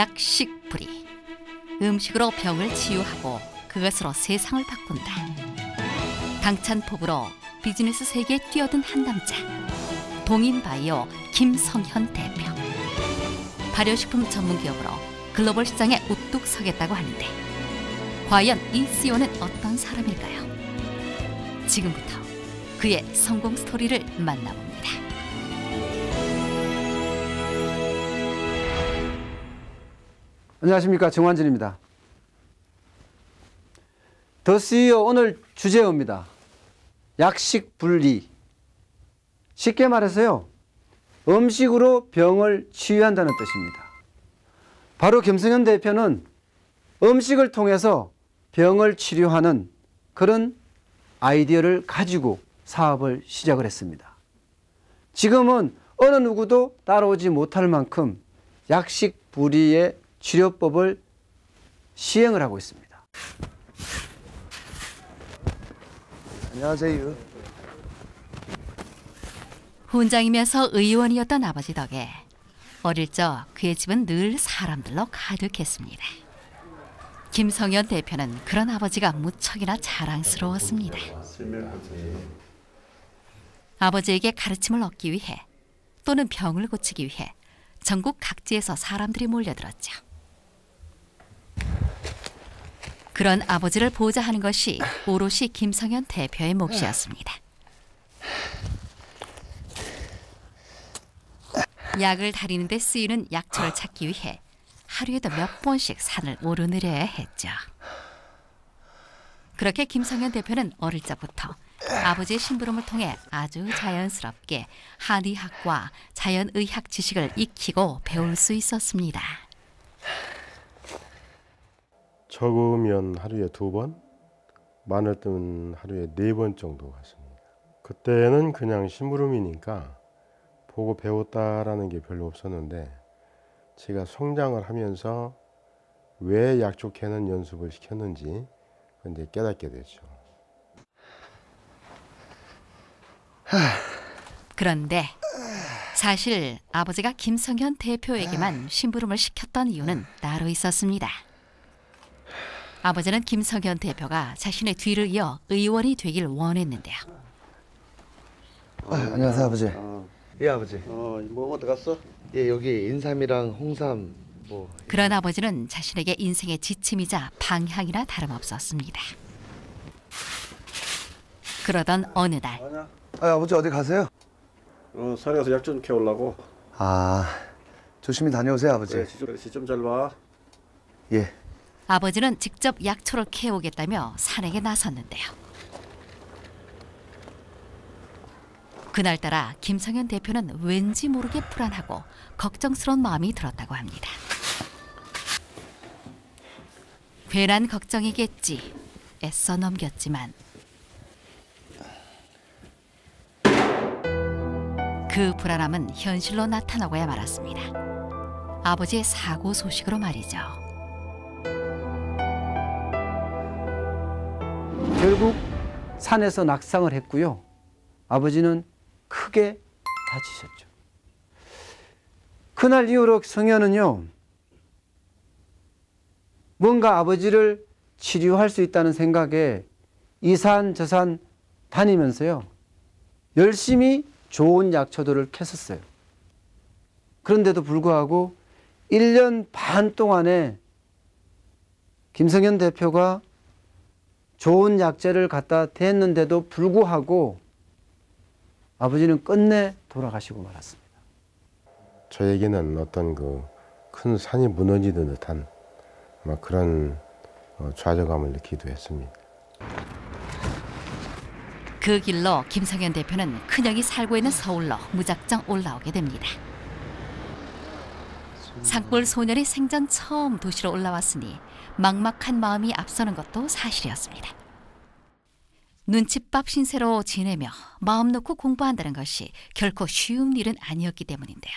약식불이 음식으로 병을 치유하고 그것으로 세상을 바꾼다. 당찬법으로 비즈니스 세계에 뛰어든 한 남자 동인바이오 김성현 대표 발효식품 전문기업으로 글로벌 시장에 우뚝 서겠다고 하는데 과연 이 CEO는 어떤 사람일까요? 지금부터 그의 성공 스토리를 만나봅니다. 안녕하십니까 정환진입니다. 더 CEO 오늘 주제어입니다. 약식 분리. 쉽게 말해서요. 음식으로 병을 치유한다는 뜻입니다. 바로 김성현 대표는 음식을 통해서 병을 치료하는 그런 아이디어를 가지고 사업을 시작을 했습니다. 지금은 어느 누구도 따라오지 못할 만큼 약식 불이의 치료법을 시행을 하고 있습니다. 안녕하세요. 훈장이면서 의원이었던 아버지 덕에 어릴 적 그의 집은 늘 사람들로 가득했습니다. 김성현 대표는 그런 아버지가 무척이나 자랑스러웠습니다. 아버지에게 가르침을 얻기 위해 또는 병을 고치기 위해 전국 각지에서 사람들이 몰려들었죠. 그런 아버지를 보호자 하는 것이 오롯이 김성현 대표의 몫이었습니다. 약을 다리는 데 쓰이는 약초를 찾기 위해 하루에도 몇 번씩 산을 오르내려야 했죠. 그렇게 김성현 대표는 어릴 적부터 아버지의 심부름을 통해 아주 자연스럽게 한의학과 자연의학 지식을 익히고 배울 수 있었습니다. 적으면 하루에 두 번, 많을 하루에 네 번 정도 갔습니다. 그때는 그냥 심부름이니까 보고 배웠다라는 게 별로 없었는데 제가 성장을 하면서 왜 약초캐는 연습을 시켰는지 이제 깨닫게 됐죠. 그런데 사실 아버지가 김성현 대표에게만 심부름을 시켰던 이유는 따로 있었습니다. 아버지는 김성현 대표가 자신의 뒤를 이어 의원이 되길 원했는데요. 아, 안녕하세요 아버지. 어, 예 아버지. 어, 뭐 어디 갔어? 예 여기 인삼이랑 홍삼 뭐. 그런 아버지는 자신에게 인생의 지침이자 방향이나 다름없었습니다. 그러던 어느 날? 아 아버지 어디 가세요? 어, 산에 가서 약 좀 캐오려고. 아 조심히 다녀오세요 아버지. 시좀 시좀 잘 봐. 예. 아버지는 직접 약초를 캐오겠다며 산에게 나섰는데요. 그날따라 김성현 대표는 왠지 모르게 불안하고 걱정스러운 마음이 들었다고 합니다. 괜한 걱정이겠지 애써 넘겼지만 그 불안함은 현실로 나타나고야 말았습니다. 아버지의 사고 소식으로 말이죠. 결국 산에서 낙상을 했고요. 아버지는 크게 다치셨죠. 그날 이후로 성현은요, 뭔가 아버지를 치료할 수 있다는 생각에 이산 저산 다니면서요, 열심히 좋은 약초들을 캤었어요. 그런데도 불구하고 1년 반 동안에 김성현 대표가 좋은 약재를 갖다 댔는데도 불구하고 아버지는 끝내 돌아가시고 말았습니다. 저에게는 어떤 그 큰 산이 무너지는 듯한 막 그런 어, 좌절감을 느끼기도 했습니다. 그 길로 김성현 대표는 큰형이 살고 있는 서울로 무작정 올라오게 됩니다. 산골 소년이 생전 처음 도시로 올라왔으니 막막한 마음이 앞서는 것도 사실이었습니다. 눈칫밥 신세로 지내며 마음 놓고 공부한다는 것이 결코 쉬운 일은 아니었기 때문인데요.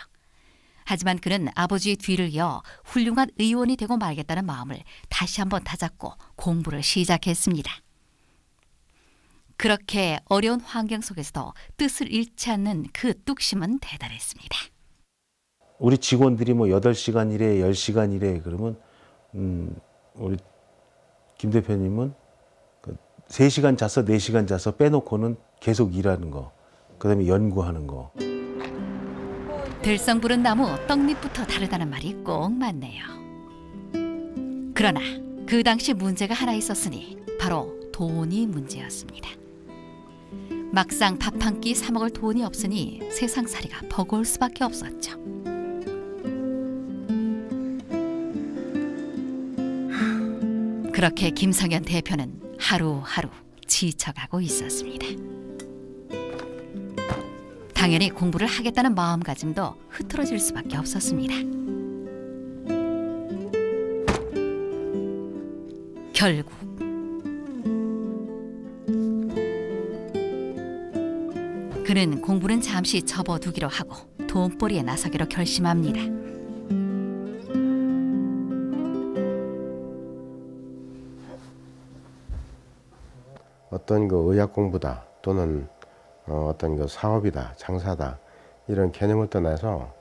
하지만 그는 아버지의 뒤를 이어 훌륭한 의원이 되고 말겠다는 마음을 다시 한번 다잡고 공부를 시작했습니다. 그렇게 어려운 환경 속에서도 뜻을 잃지 않는 그 뚝심은 대단했습니다. 우리 직원들이 뭐 8시간 일해, 10시간 일해 그러면 음, 우리 김 대표님은 그 3시간 자서 4시간 자서 빼놓고는 계속 일하는 거. 그 다음에 연구하는 거. 들성 부른 나무 떡잎부터 다르다는 말이 꼭 맞네요. 그러나 그 당시 문제가 하나 있었으니 바로 돈이 문제였습니다. 막상 밥 한 끼 사 먹을 돈이 없으니 세상살이가 버거울 수밖에 없었죠. 그렇게 김성현 대표는 하루하루 지쳐가고 있었습니다. 당연히 공부를 하겠다는 마음가짐도 흐트러질 수밖에 없었습니다. 결국 그는 공부는 잠시 접어두기로 하고 돈벌이에 나서기로 결심합니다. 어떤 그 의학 공부다 또는 어, 어떤 그 사업이다 장사다 이런 개념을 떠나서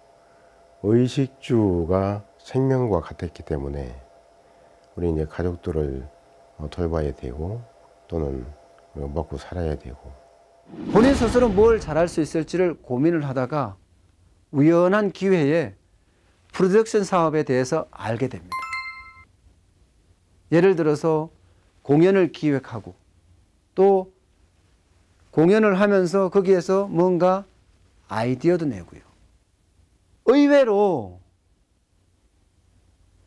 의식주가 생명과 같았기 때문에 우리 이제 가족들을 어, 돌봐야 되고 또는 어, 먹고 살아야 되고 본인 스스로 뭘 잘할 수 있을지를 고민을 하다가 우연한 기회에 프로덕션 사업에 대해서 알게 됩니다. 예를 들어서 공연을 기획하고 또 공연을 하면서 거기에서 뭔가 아이디어도 내고요. 의외로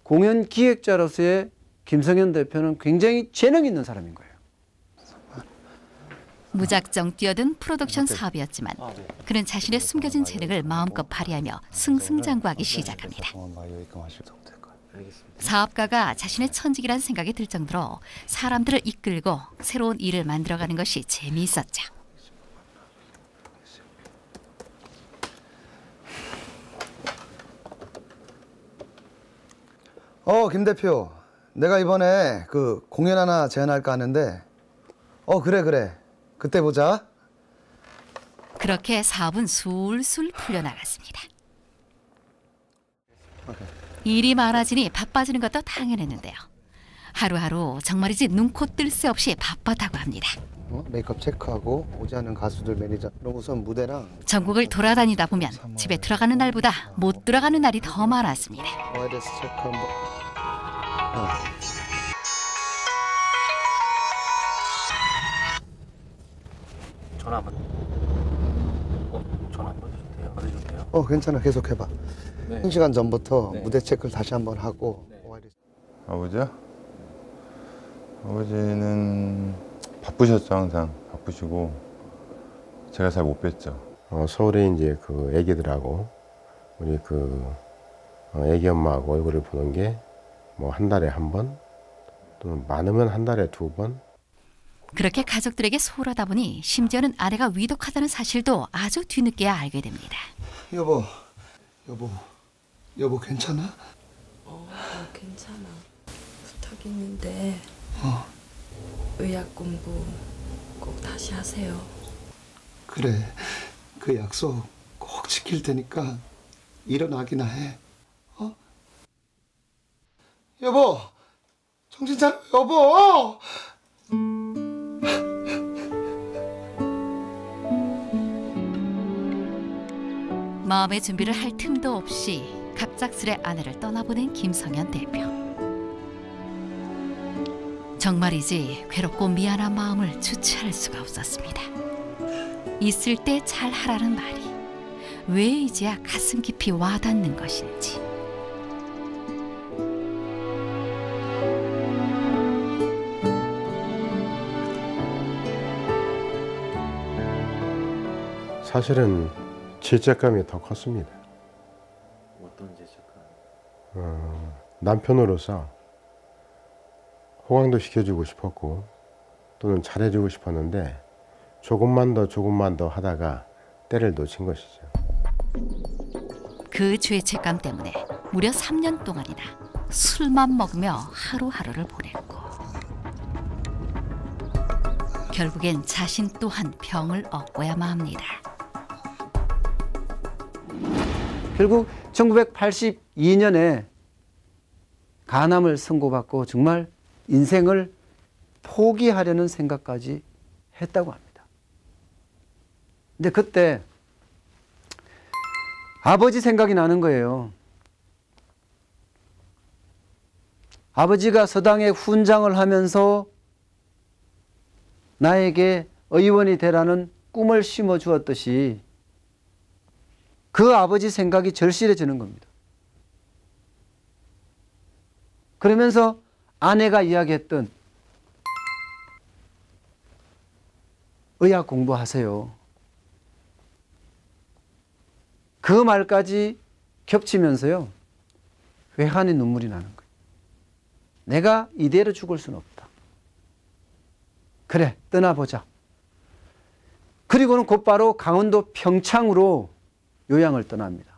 공연 기획자로서의 김성현 대표는 굉장히 재능 있는 사람인 거예요. 무작정 뛰어든 프로덕션 사업이었지만 그는 자신의 숨겨진 재능을 마음껏 발휘하며 승승장구하기 시작합니다. 사업가가 자신의 천직이란 생각이 들 정도로 사람들을 이끌고 새로운 일을 만들어가는 것이 재미있었죠. 어, 김 대표. 내가 이번에 그 공연 하나 제안할까 하는데, 어, 그래, 그래. 그때 보자. 그렇게 사업은 술술 풀려나갔습니다. 일이 많아지니 바빠지는 것도 당연했는데요. 하루하루 정말이지 눈코 뜰 새 없이 바빴다고 합니다. 어? 메이크업 체크하고 오지 않는 가수들 매니저. 우선 무대랑 전국을 돌아다니다 보면 집에 들어가는 날보다 못 들어가는 날이 더 많았습니다. 와이러스 체크 한번. 어. 전화 한번. 어, 전화 한번 돼요? 어, 괜찮아. 계속 해봐. 네. 한 시간 전부터 무대 체크를 다시 한번 하고. 와이러스 아버지요? 아버지는 바쁘셨죠 항상 바쁘시고 제가 잘 못 뵀죠. 어, 서울에 이제 그 애기들하고 우리 그 어, 애기 엄마하고 얼굴을 보는 게 뭐 한 달에 한 번 또는 많으면 한 달에 두 번. 그렇게 가족들에게 소홀하다 보니 심지어는 아내가 위독하다는 사실도 아주 뒤늦게야 알게 됩니다. 여보, 여보, 여보 괜찮아? 어, 괜찮아. 부탁 있는데 어, 의학 공부 꼭 다시 하세요. 그래. 그 약속 꼭 지킬 테니까 일어나기나 해. 어? 여보, 정신 차려, 여보. 마음의 준비를 할 틈도 없이 갑작스레 아내를 떠나보낸 김성현 대표. 정말이지 괴롭고 미안한 마음을 주체할 수가 없었습니다. 있을 때 잘 하라는 말이 왜 이제야 가슴 깊이 와닿는 것인지. 사실은 죄책감이 더 컸습니다. 어떤 죄책감? 어, 남편으로서 호강도 시켜주고 싶었고 또는 잘해주고 싶었는데 조금만 더 조금만 더 하다가 때를 놓친 것이죠. 그 죄책감 때문에 무려 3년 동안이나 술만 먹으며 하루하루를 보냈고 결국엔 자신 또한 병을 얻고야만 합니다. 결국 1982년에 간암을 선고받고 정말 인생을 포기하려는 생각까지 했다고 합니다. 근데 그때 아버지 생각이 나는 거예요. 아버지가 서당에 훈장을 하면서 나에게 의원이 되라는 꿈을 심어 주었듯이 그 아버지 생각이 절실해지는 겁니다. 그러면서 아내가 이야기했던 의학 공부하세요. 그 말까지 겹치면서요. 회한의 눈물이 나는 거예요. 내가 이대로 죽을 수는 없다. 그래, 떠나보자. 그리고는 곧바로 강원도 평창으로 요양을 떠납니다.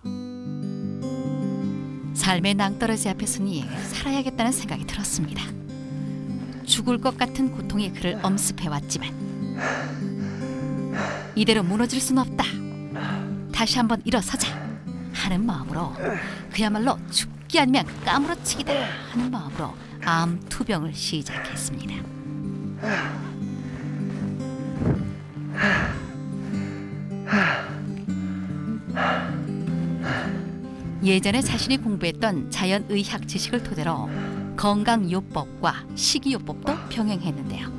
삶의 낭떠러지 앞에 서니 살아야겠다는 생각이 들었습니다. 죽을 것 같은 고통이 그를 엄습해왔지만 이대로 무너질 수는 없다. 다시 한번 일어서자 하는 마음으로 그야말로 죽기 아니면 까무러치기다 하는 마음으로 암 투병을 시작했습니다. 예전에 자신이 공부했던 자연의학 지식을 토대로 건강요법과 식이요법도 병행했는데요.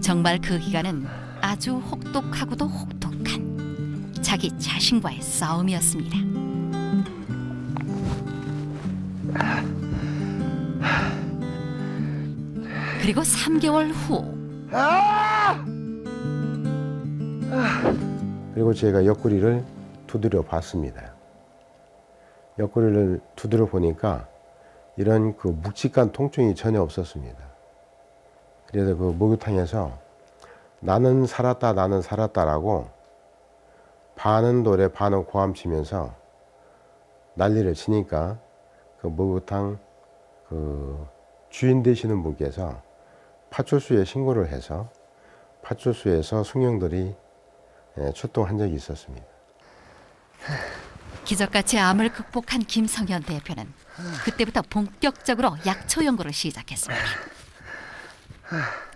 정말 그 기간은 아주 혹독하고도 혹독한 자기 자신과의 싸움이었습니다. 그리고 3개월 후 그리고 제가 옆구리를 두드려 봤습니다. 옆구리를 두드려 보니까 이런 그 묵직한 통증이 전혀 없었습니다. 그래서 그 목욕탕에서 나는 살았다 나는 살았다라고 반은 노래 반은 고함 치면서 난리를 치니까 그 목욕탕 그 주인 되시는 분께서 파출소에 신고를 해서 파출소에서 숙령들이 예, 출동한 적이 있었습니다. 기적같이 암을 극복한 김성현 대표는 그때부터 본격적으로 약초 연구를 시작했습니다.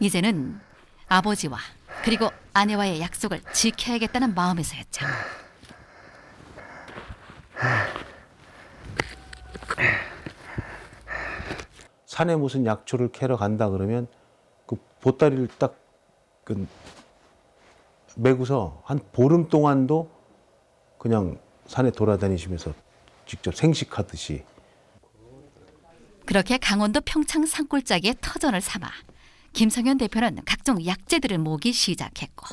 이제는 아버지와 그리고 아내와의 약속을 지켜야겠다는 마음에서였죠. 산에 무슨 약초를 캐러 간다 그러면 그 보따리를 딱그 메고서 한 보름 동안도 그냥 산에 돌아다니시면서 직접 생식하듯이 그렇게 강원도 평창 산골짜기에 터전을 삼아 김성현 대표는 각종 약재들을 모기 시작했고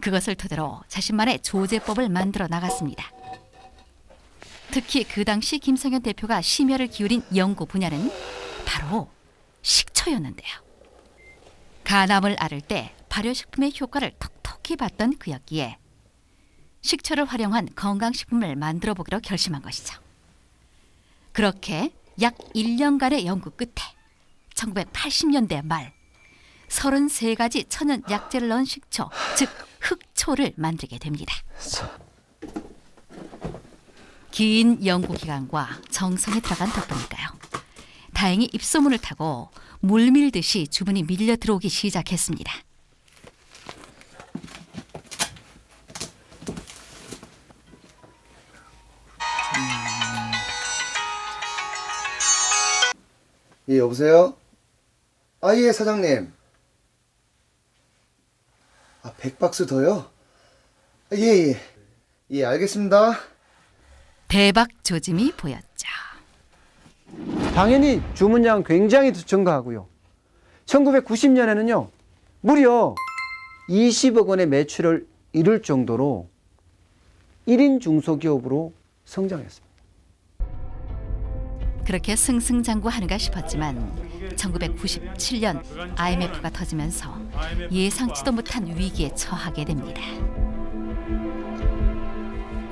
그것을 토대로 자신만의 조제법을 만들어 나갔습니다. 특히 그 당시 김성현 대표가 심혈을 기울인 연구 분야는 바로 식초였는데요. 간암을 앓을 때 발효식품의 효과를 톡톡히 봤던 그였기에 식초를 활용한 건강식품을 만들어 보기로 결심한 것이죠. 그렇게 약 1년간의 연구 끝에 1980년대 말 33가지 천연 약재를 넣은 식초, 즉 흑초를 만들게 됩니다. 긴 연구 기간과 정성이 들어간 덕분일까요? 다행히 입소문을 타고 물밀듯이 주문이 밀려 들어오기 시작했습니다. 예, 여보세요? 아, 예, 사장님. 아, 100박스 더요? 아, 예, 예. 예, 알겠습니다. 대박 조짐이 보였죠. 당연히 주문량 굉장히 증가하고요. 1990년에는요, 무려 20억 원의 매출을 이룰 정도로 1인 중소기업으로 성장했습니다. 그렇게 승승장구하는가 싶었지만 1997년 IMF가 터지면서 예상치도 못한 위기에 처하게 됩니다.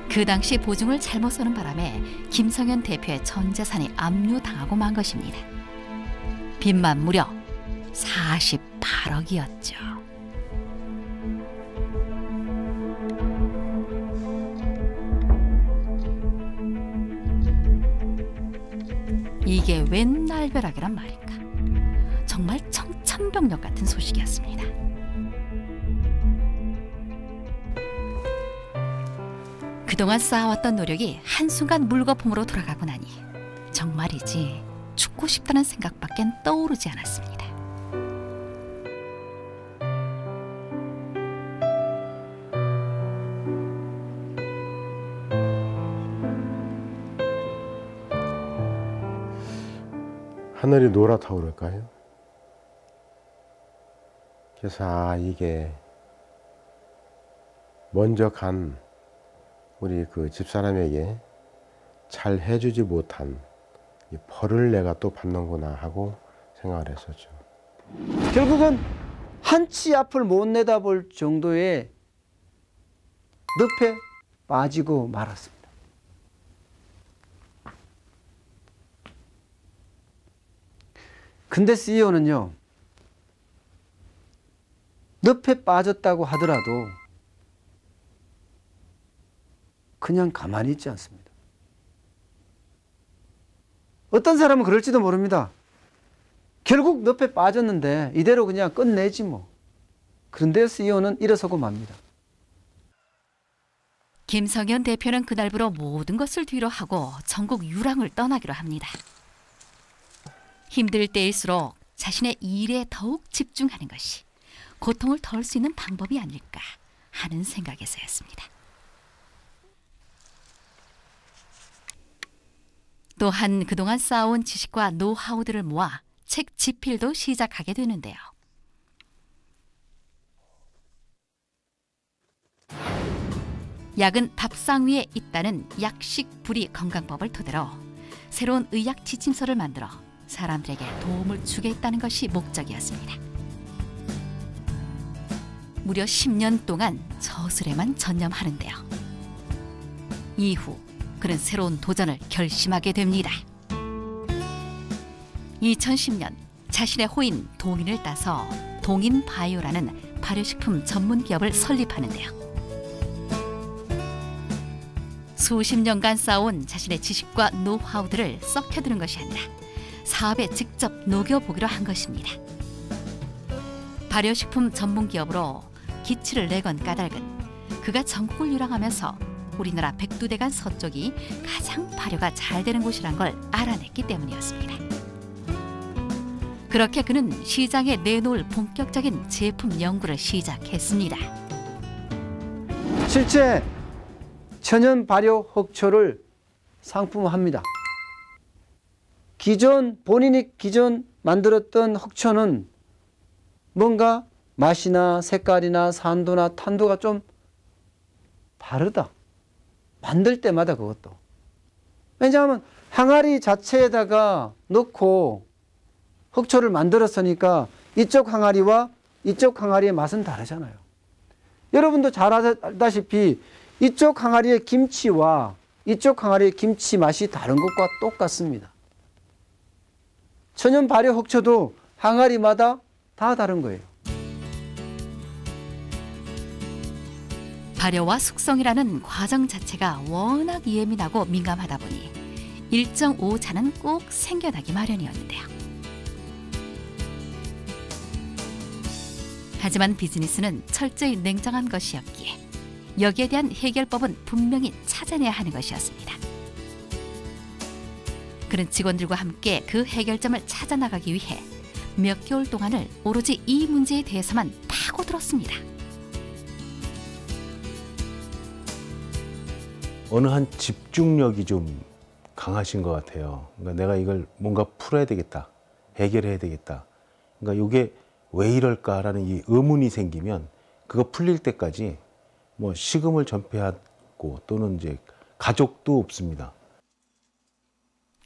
그 당시 보증을 잘못 서는 바람에 김성현 대표의 전 재산이 압류당하고 만 것입니다. 빚만 무려 48억이었죠. 이게 웬 날벼락이란 말인가. 정말 청천벽력 같은 소식이었습니다. 그동안 쌓아왔던 노력이 한순간 물거품으로 돌아가고 나니 정말이지 죽고 싶다는 생각밖엔 떠오르지 않았습니다. 하늘이 노랗다고 그럴까요? 그래서 아 이게 먼저 간 우리 그 집사람에게 잘 해주지 못한 이 벌을 내가 또 받는구나 하고 생각을 했었죠. 결국은 한 치 앞을 못 내다볼 정도의 늪에 빠지고 말았습니다. 근데 CEO는요, 늪에 빠졌다고 하더라도 그냥 가만히 있지 않습니다. 어떤 사람은 그럴지도 모릅니다. 결국 늪에 빠졌는데 이대로 그냥 끝내지 뭐. 그런데 CEO는 일어서고 맙니다. 김성현 대표는 그날부로 모든 것을 뒤로 하고 전국 유랑을 떠나기로 합니다. 힘들 때일수록 자신의 일에 더욱 집중하는 것이 고통을 덜 수 있는 방법이 아닐까 하는 생각에서였습니다. 또한 그동안 쌓아온 지식과 노하우들을 모아 책 집필도 시작하게 되는데요. 약은 밥상 위에 있다는 약식 불이 건강법을 토대로 새로운 의학 지침서를 만들어 사람들에게 도움을 주겠다는 것이 목적이었습니다. 무려 10년 동안 저술에만 전념하는데요. 이후 그는 새로운 도전을 결심하게 됩니다. 2010년 자신의 호인 동인을 따서 동인 바이오라는 발효식품 전문 기업을 설립하는데요. 수십 년간 쌓아온 자신의 지식과 노하우들을 썩혀두는 것이 아니라 사업에 직접 녹여보기로 한 것입니다. 발효식품 전문 기업으로 기치를 내건 까닭은 그가 전국을 유랑하면서 우리나라 백두대간 서쪽이 가장 발효가 잘 되는 곳이란 걸 알아냈기 때문이었습니다. 그렇게 그는 시장에 내놓을 본격적인 제품 연구를 시작했습니다. 실제 천연 발효 흑초를 상품화합니다. 기존 본인이 기존 만들었던 흑초는 뭔가 맛이나 색깔이나 산도나 탄도가 좀 다르다. 만들 때마다 그것도. 왜냐하면 항아리 자체에다가 넣고 흑초를 만들었으니까 이쪽 항아리와 이쪽 항아리의 맛은 다르잖아요. 여러분도 잘 알다시피 이쪽 항아리의 김치와 이쪽 항아리의 김치 맛이 다른 것과 똑같습니다. 천연 발효 흑초도 항아리마다 다 다른 거예요. 발효와 숙성이라는 과정 자체가 워낙 예민하고 민감하다 보니 일정 오차는 꼭 생겨나기 마련이었는데요. 하지만 비즈니스는 철저히 냉정한 것이었기에 여기에 대한 해결법은 분명히 찾아내야 하는 것이었습니다. 그런 직원들과 함께 그 해결점을 찾아 나가기 위해 몇 개월 동안을 오로지 이 문제에 대해서만 파고들었습니다. 어느 한 집중력이 좀 강하신 것 같아요. 그러니까 내가 이걸 뭔가 풀어야 되겠다, 해결해야 되겠다. 그러니까 이게 왜 이럴까라는 이 의문이 생기면 그거 풀릴 때까지 뭐 식음을 전폐하고 또는 이제 가족도 없습니다.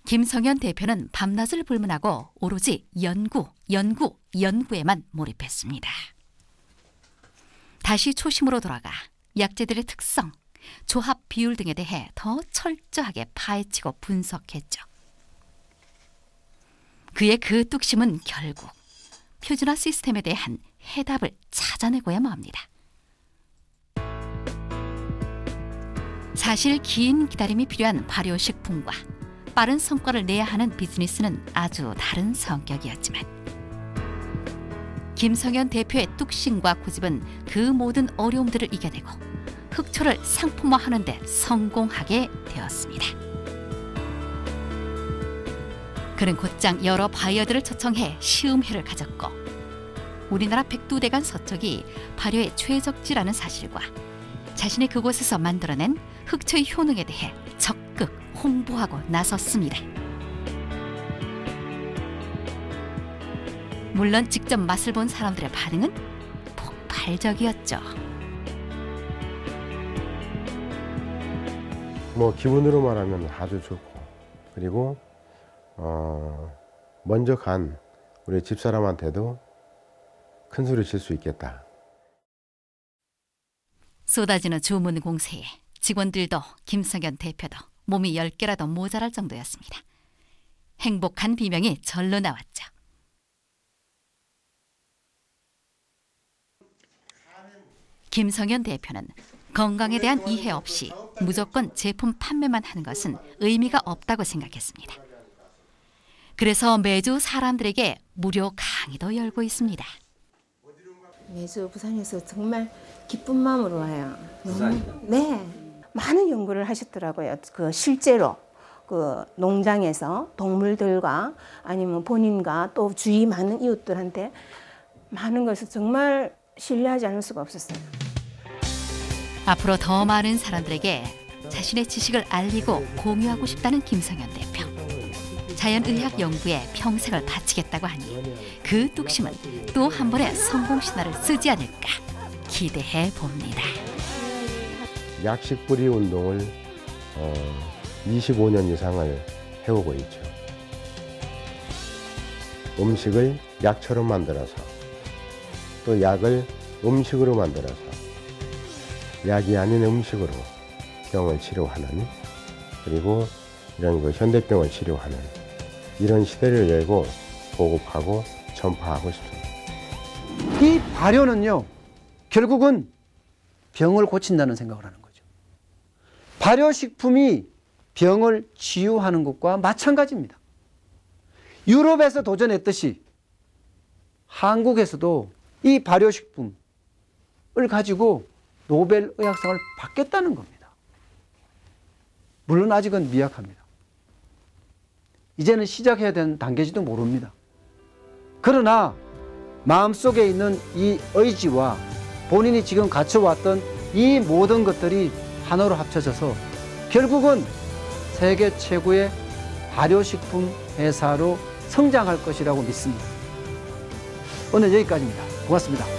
김성현 대표는 밤낮을 불문하고 오로지 연구, 연구, 연구에만 몰입했습니다. 다시 초심으로 돌아가 약재들의 특성, 조합 비율 등에 대해 더 철저하게 파헤치고 분석했죠. 그의 그 뚝심은 결국 표준화 시스템에 대한 해답을 찾아내고야만 합니다. 사실 긴 기다림이 필요한 발효식품과 빠른 성과를 내야 하는 비즈니스는 아주 다른 성격이었지만 김성현 대표의 뚝심과 고집은 그 모든 어려움들을 이겨내고 흑초를 상품화하는 데 성공하게 되었습니다. 그는 곧장 여러 바이어들을 초청해 시음회를 가졌고 우리나라 백두대간 서쪽이 발효의 최적지라는 사실과 자신이 그곳에서 만들어낸 흑초의 효능에 대해 적극 홍보하고 나섰습니다. 물론 직접 맛을 본 사람들의 반응은 폭발적이었죠. 뭐 기분으로 말하면 아주 좋고 그리고 어 먼저 간 우리 집사람한테도 큰 소리 칠 수 있겠다. 쏟아지는 주문 공세에 직원들도 김성현 대표도 몸이 열 개라도 모자랄 정도였습니다. 행복한 비명이 절로 나왔죠. 김성현 대표는 건강에 대한 이해 없이 무조건 제품 판매만 하는 것은 의미가 없다고 생각했습니다. 그래서 매주 사람들에게 무료 강의도 열고 있습니다. 매주 부산에서 정말 기쁜 마음으로 와요. 너무, 네. 많은 연구를 하셨더라고요. 그 실제로 그 농장에서 동물들과 아니면 본인과 또 주위 많은 이웃들한테 많은 것을 정말 신뢰하지 않을 수가 없었어요. 앞으로 더 많은 사람들에게 자신의 지식을 알리고 공유하고 싶다는 김성현 대표. 자연의학 연구에 평생을 바치겠다고 하니 그 뚝심은 또 한 번의 성공 신화를 쓰지 않을까 기대해 봅니다. 약식 뿌리 운동을 어 25년 이상을 해오고 있죠. 음식을 약처럼 만들어서 또 약을 음식으로 만들어서 약이 아닌 음식으로 병을 치료하는 그리고 이런 그 현대병을 치료하는 이런 시대를 열고 보급하고 전파하고 싶습니다. 이 발효는요, 결국은 병을 고친다는 생각을 하는 거죠. 발효식품이 병을 치유하는 것과 마찬가지입니다. 유럽에서 도전했듯이 한국에서도 이 발효식품을 가지고 노벨 의학상을 받겠다는 겁니다. 물론 아직은 미약합니다. 이제는 시작해야 되는 단계지도 모릅니다. 그러나 마음속에 있는 이 의지와 본인이 지금 갖춰왔던 이 모든 것들이 하나로 합쳐져서 결국은 세계 최고의 발효식품 회사로 성장할 것이라고 믿습니다. 오늘 여기까지입니다. 고맙습니다.